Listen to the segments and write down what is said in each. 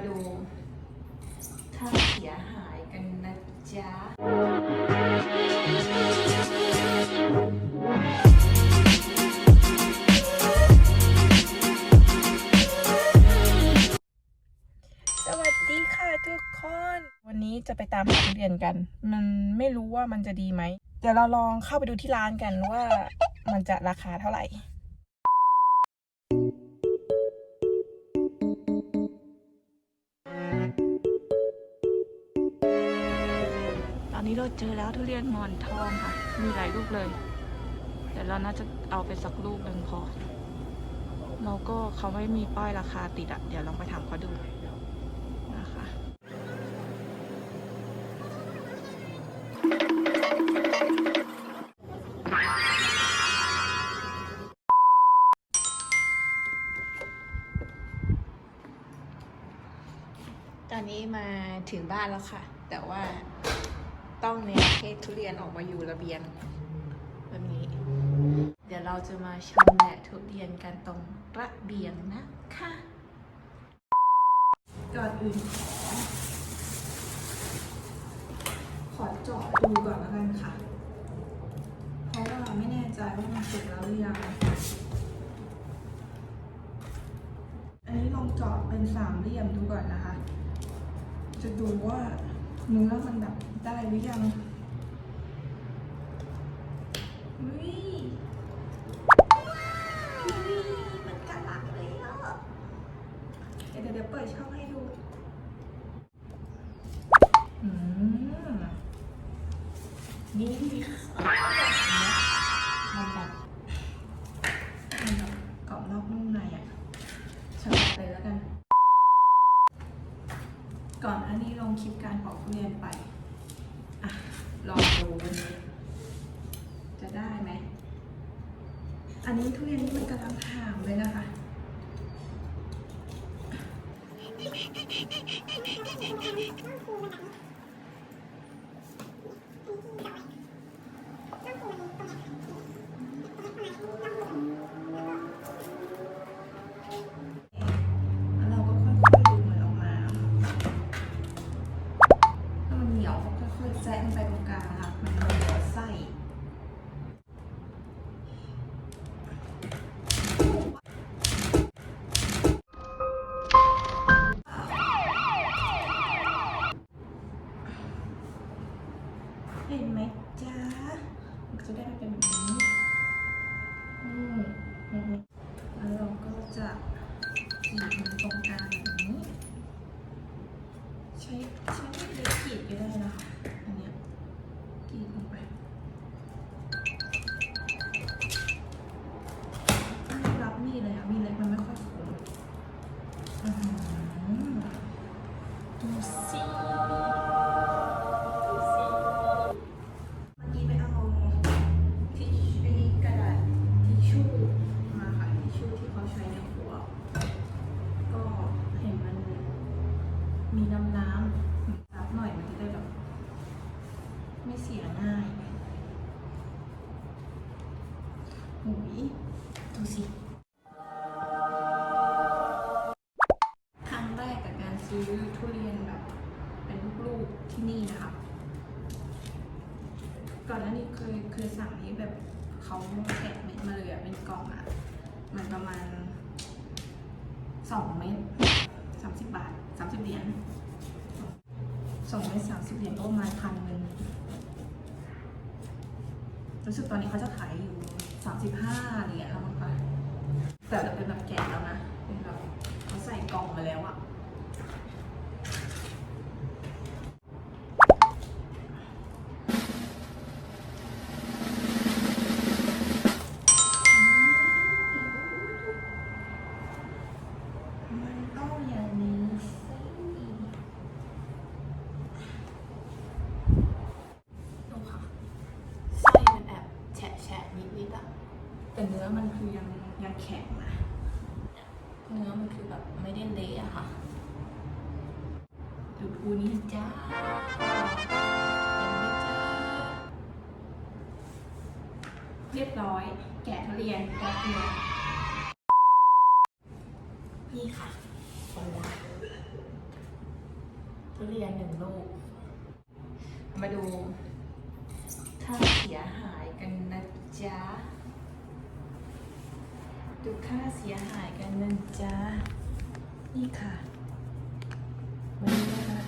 มาดูถ้าเสียหายกันนะจ๊ะสวัสดีค่ะทุกคน วันนี้จะไปตามหาทุเรียนกัน มันไม่รู้ว่ามันจะดีไหม เดี๋ยวเราลองเข้าไปดูที่ร้านกันว่ามันจะราคาเท่าไหร่ นี้เราเจอแล้วทุเรียนหมอนทองค่ะ มีหลายลูกเลยเดี๋ยวเราน่าจะเอาไปสักลูกหนึ่งพอ เราก็เขาไม่มีป้ายราคาติดอะเดี๋ยวลองไปถามเขาดูนะคะตอนนี้มาถึงบ้านแล้วค่ะ แต่ว่า ต้องเนรเทศทุเรียนออกมาอยู่ระเบียงแบบนี้ เดี๋ยวเราจะมาชมแหละทุเรียนกันตรงระเบียงนะคะก่อนอื่นขอขอเจาะดูก่อนแล้วกันค่ะ เพราะว่าไม่แน่ใจว่ามันสุกแล้วหรือยังอันนี้ลองเจาะเป็นสามเหลี่ยมดูก่อนนะคะ จะดูว่า เนื้อมันแบบได้หรือยังเฮ้ยเฮ้ยมันกระลักเลยอะเดี๋ยวเดี๋ยวเปิดช่องให้ดูอืมนี่ค่ะมันแบบมันแบบกรอบนอกนุ่มในอะ เชิญเลยแล้วกัน ก่อนอันนี้ลงคลิปการปอกทุเรียน ไปอะลองดูวันนี้จะได้ไหม อันนี้ทุเรียนนี่มันกำลังห่างเลยนะคะแล้ ซื้อทุเรียนแบบ เป็นลูกๆที่นี่นะคะก่อนหน้านี้เคยเคยสั่งนี้แบบเขาแกะเม็ดมาเลยอะเป็นกล่องอะมันประมาณสองเม็ดสามสิบบาทสามสิบเหรียญสองเมตรสามสิบเหรียญก็ประมาณพันหนึ่งรู้สึกตอนนี้เขาจะขายอยู่สามสิบห้าเหรียญแล้วมั้งคะแต่จะเป็นแบบแกะแล้วนะเป็นแบบเขาใส่กล่องมาแล้วอะ นิดนิดๆอะแต่เนื้อมันคือยังยังแข็งนะเนื้อมันคือแบบไม่ได้เละอะค่ะดูทูนี้จ้าเห็นไหมจ้าเรียบร้อย แกะทุเรียนแกะเกลือนี่ค่ะผลลัพธ์ทุเรียนหนึ่งลูก มาดูค่าเสียหาย จ๊ะดูค่าเสียหายกันนะจ๊ะนี่ค่ะวันนี้นะคะ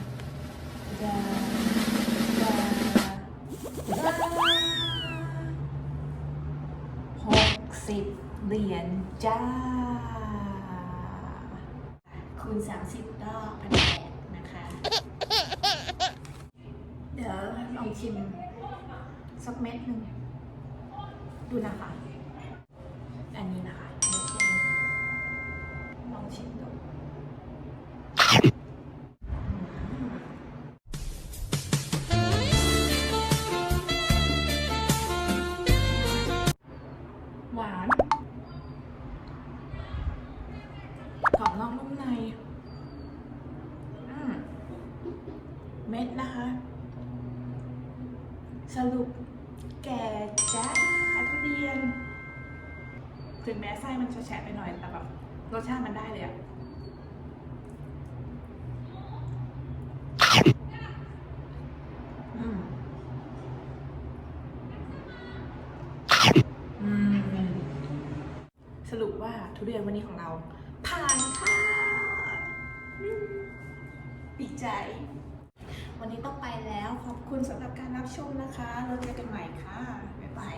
ดาดาดาหกสิบเหรียญจ้า คูณสามสิบก็พันแปดนะคะ เดี๋ยวลองชิมสักเม็ดหนึ่ง ดูนะคะ อันนี้นะคะลองชิมดูหวานกรอบนอกนุ่มในอืมเม็ดนะคะ สรุปแก่จ้า ทุเรียน ถึงแม้ไส้มันจะแฉะไปหน่อย แต่แบบรสชาติมันได้เลยอะอืมอืมสรุปว่าทุเรียนวันนี้ของเรา ผ่านค่ะอืมดีใจ วันนี้ต้องไปแล้ว ขอบคุณสำหรับการรับชมนะคะ เราเจอกันใหม่ค่ะ บ๊ายบาย